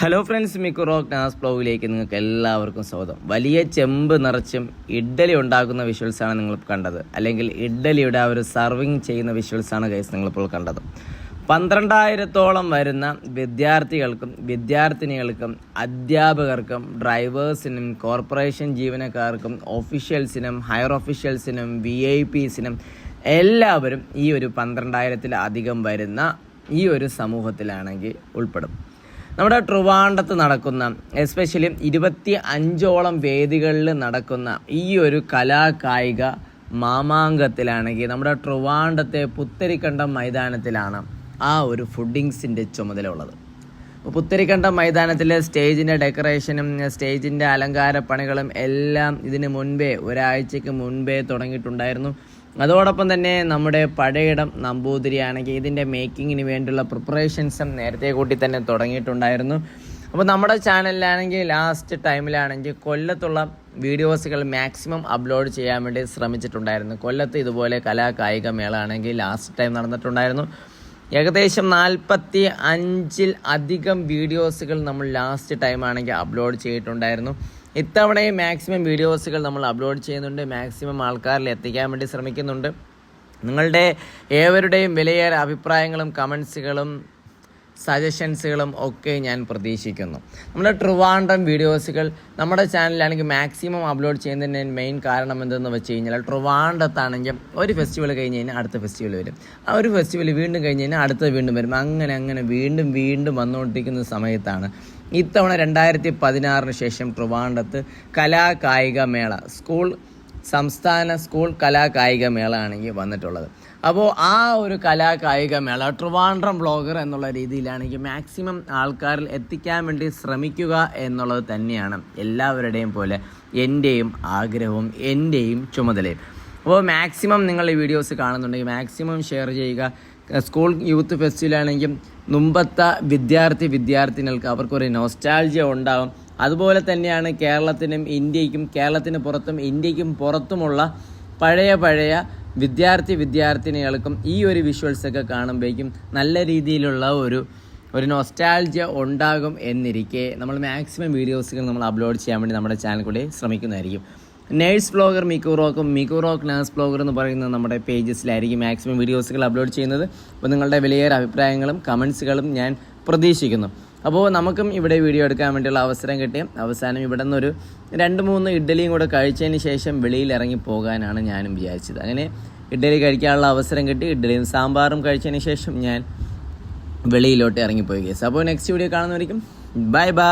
Hello friends micro class ബ്ലോഗിലേക്ക് നിങ്ങൾക്ക് എല്ലാവർക്കും സ്വാഗതം. വലിയ ചെമ്പ് നിറച്ചും ഇഡ്ഡലി ഉണ്ടാക്കുന്ന വിഷ്വൽസാണ് നിങ്ങൾ കണ്ടത്. അല്ലെങ്കിൽ ഇഡ്ഡലിയുടെ ആ ഒരു സർവിങ് ചെയ്യുന്ന വിഷ്വൽസാണ് കേസ് നിങ്ങളിപ്പോൾ കണ്ടത്. പന്ത്രണ്ടായിരത്തോളം വരുന്ന വിദ്യാർത്ഥികൾക്കും വിദ്യാർത്ഥിനികൾക്കും അധ്യാപകർക്കും ഡ്രൈവേഴ്സിനും കോർപ്പറേഷൻ ജീവനക്കാർക്കും ഓഫീഷ്യൽസിനും ഹയർ ഓഫീഷ്യൽസിനും വി ഐ പിസിനും എല്ലാവരും ഈ ഒരു പന്ത്രണ്ടായിരത്തിലധികം വരുന്ന ഈ ഒരു സമൂഹത്തിലാണെങ്കിൽ ഉൾപ്പെടും. നമ്മുടെ ട്രിവാണ്ടത്ത് നടക്കുന്ന എസ്പെഷ്യലി ഇരുപത്തി അഞ്ചോളം വേദികളിൽ നടക്കുന്ന ഈ ഒരു കലാകായിക മാമാങ്കത്തിലാണെങ്കിൽ നമ്മുടെ ട്രിവാണ്ടത്തെ പുത്തരിക്കണ്ടം മൈതാനത്തിലാണ് ആ ഒരു ഫുഡിങ്സിന്റെ ചുമതല ഉള്ളത് പുത്തരിക്കണ്ടം മൈതാനത്തിലെ സ്റ്റേജിന്റെ ഡെക്കറേഷനും സ്റ്റേജിന്റെ അലങ്കാര പണികളും എല്ലാം ഇതിന് മുൻപേ ഒരാഴ്ചയ്ക്ക് മുൻപേ തുടങ്ങിയിട്ടുണ്ടായിരുന്നു. അതോടൊപ്പം തന്നെ നമ്മുടെ പഴയിടം നമ്പൂതിരിയാണെങ്കിൽ ഇതിന്റെ മേക്കിങ്ങിന് വേണ്ടിയുള്ള പ്രിപ്പറേഷൻസും നേരത്തെ കൂട്ടി തന്നെ തുടങ്ങിയിട്ടുണ്ടായിരുന്നു. അപ്പോൾ നമ്മുടെ ചാനലിലാണെങ്കിൽ ലാസ്റ്റ് ടൈമിലാണെങ്കിൽ കൊല്ലത്തുള്ള വീഡിയോസുകൾ മാക്സിമം അപ്ലോഡ് ചെയ്യാൻ വേണ്ടി ശ്രമിച്ചിട്ടുണ്ടായിരുന്നു. കൊല്ലത്ത് ഇതുപോലെ കലാ കായിക മേള ആണെങ്കിൽ ലാസ്റ്റ് ടൈം നടന്നിട്ടുണ്ടായിരുന്നു. ഏകദേശം നാൽപ്പത്തി അഞ്ചിൽ അധികം വീഡിയോസുകൾ നമ്മൾ ലാസ്റ്റ് ടൈം ആണെങ്കിൽ അപ്ലോഡ് ചെയ്തിട്ടുണ്ടായിരുന്നു. ഇത്തവണയും മാക്സിമം വീഡിയോസുകൾ നമ്മൾ അപ്ലോഡ് ചെയ്യുന്നുണ്ട്. മാക്സിമം ആൾക്കാരിൽ എത്തിക്കാൻ വേണ്ടി ശ്രമിക്കുന്നുണ്ട്. നിങ്ങളുടെ ഏവരുടെയും വിലയേറെ അഭിപ്രായങ്ങളും കമൻസുകളും സജഷൻസുകളും ഒക്കെ ഞാൻ പ്രതീക്ഷിക്കുന്നു. നമ്മുടെ ട്രിവാൻഡ്രം വീഡിയോസുകൾ നമ്മുടെ ചാനലിലാണെങ്കിൽ മാക്സിമം അപ്ലോഡ് ചെയ്യുന്നതിന് മെയിൻ കാരണം എന്തെന്ന് വെച്ച് കഴിഞ്ഞാൽ ട്രിവാൻഡത്താണെങ്കിൽ ഒരു ഫെസ്റ്റിവൽ കഴിഞ്ഞ് കഴിഞ്ഞാൽ അടുത്ത ഫെസ്റ്റിവൽ വരും. ആ ഒരു ഫെസ്റ്റിവൽ വീണ്ടും കഴിഞ്ഞ് കഴിഞ്ഞാൽ അടുത്ത വീണ്ടും വരും. അങ്ങനെ അങ്ങനെ വീണ്ടും വീണ്ടും വന്നുകൊണ്ടിരിക്കുന്ന സമയത്താണ് ഇത്തവണ രണ്ടായിരത്തി പതിനാറിന് ശേഷം ട്രിവാൻഡത്ത് കലാകായിക മേള സ്കൂൾ സംസ്ഥാന സ്കൂൾ കലാകായിക മേള ആണെങ്കിൽ വന്നിട്ടുള്ളത്. അപ്പോൾ ആ ഒരു കലാകായിക മേള ട്രിവാൻഡ്രം ബ്ലോഗർ എന്നുള്ള രീതിയിലാണെങ്കിൽ മാക്സിമം ആൾക്കാരിൽ എത്തിക്കാൻ വേണ്ടി ശ്രമിക്കുക എന്നുള്ളത് തന്നെയാണ് എല്ലാവരുടെയും പോലെ എന്റെയും ആഗ്രഹവും എന്റെയും ചുമതലയും. അപ്പോൾ മാക്സിമം നിങ്ങൾ ഈ വീഡിയോസ് കാണുന്നുണ്ടെങ്കിൽ മാക്സിമം ഷെയർ ചെയ്യുക. സ്കൂൾ യൂത്ത് ഫെസ്റ്റിവലാണെങ്കിൽ മുമ്പത്തെ വിദ്യാർത്ഥി വിദ്യാർത്ഥിനികൾക്ക് അവർക്കൊരു നോസ്റ്റാൾജിയ ഉണ്ടാകും അതുപോലെ തന്നെയാണ് കേരളത്തിനും ഇന്ത്യക്കും കേരളത്തിന് പുറത്തും ഇന്ത്യക്കും പുറത്തുമുള്ള പഴയ പഴയ വിദ്യാർത്ഥി വിദ്യാർത്ഥിനികൾക്കും ഈ ഒരു വിഷ്വൽസൊക്കെ കാണുമ്പോഴേക്കും നല്ല രീതിയിലുള്ള ഒരു ഒരു നോസ്റ്റാൾജിയ ഉണ്ടാകും എന്നിരിക്കെ നമ്മൾ മാക്സിമം വീഡിയോസുകൾ നമ്മൾ അപ്ലോഡ് ചെയ്യാൻ വേണ്ടി നമ്മുടെ ചാനൽ കൂടി ശ്രമിക്കുന്നതായിരിക്കും. നേഴ്സ് ബ്ലോഗർ മിക്കുറോക്കും മിക്കുറോക്ക് നേഴ്സ് ബ്ലോഗർ എന്ന് പറയുന്ന നമ്മുടെ പേജസിലായിരിക്കും മാക്സിമം വീഡിയോസുകൾ അപ്ലോഡ് ചെയ്യുന്നത്. അപ്പോൾ നിങ്ങളുടെ വിലയേറെ അഭിപ്രായങ്ങളും കമൻസുകളും ഞാൻ പ്രതീക്ഷിക്കുന്നു. അപ്പോൾ നമുക്കും ഇവിടെ വീഡിയോ എടുക്കാൻ വേണ്ടിയുള്ള അവസരം കിട്ടി. അവസാനം ഇവിടെ നിന്നൊരു രണ്ട് മൂന്ന് ഇഡ്ഡലിയും കൂടെ കഴിച്ചതിന് ശേഷം വെളിയിൽ ഇറങ്ങി പോകാനാണ് ഞാനും വിചാരിച്ചത്. അങ്ങനെ ഇഡ്ഡലി കഴിക്കാനുള്ള അവസരം കിട്ടി. ഇഡ്ഡലിയും സാമ്പാറും കഴിച്ചതിന് ശേഷം ഞാൻ വെളിയിലോട്ട് ഇറങ്ങിപ്പോയി കേസ് അപ്പോൾ നെക്സ്റ്റ് വീഡിയോ കാണുന്നവരിക്കും ബൈ ബൈ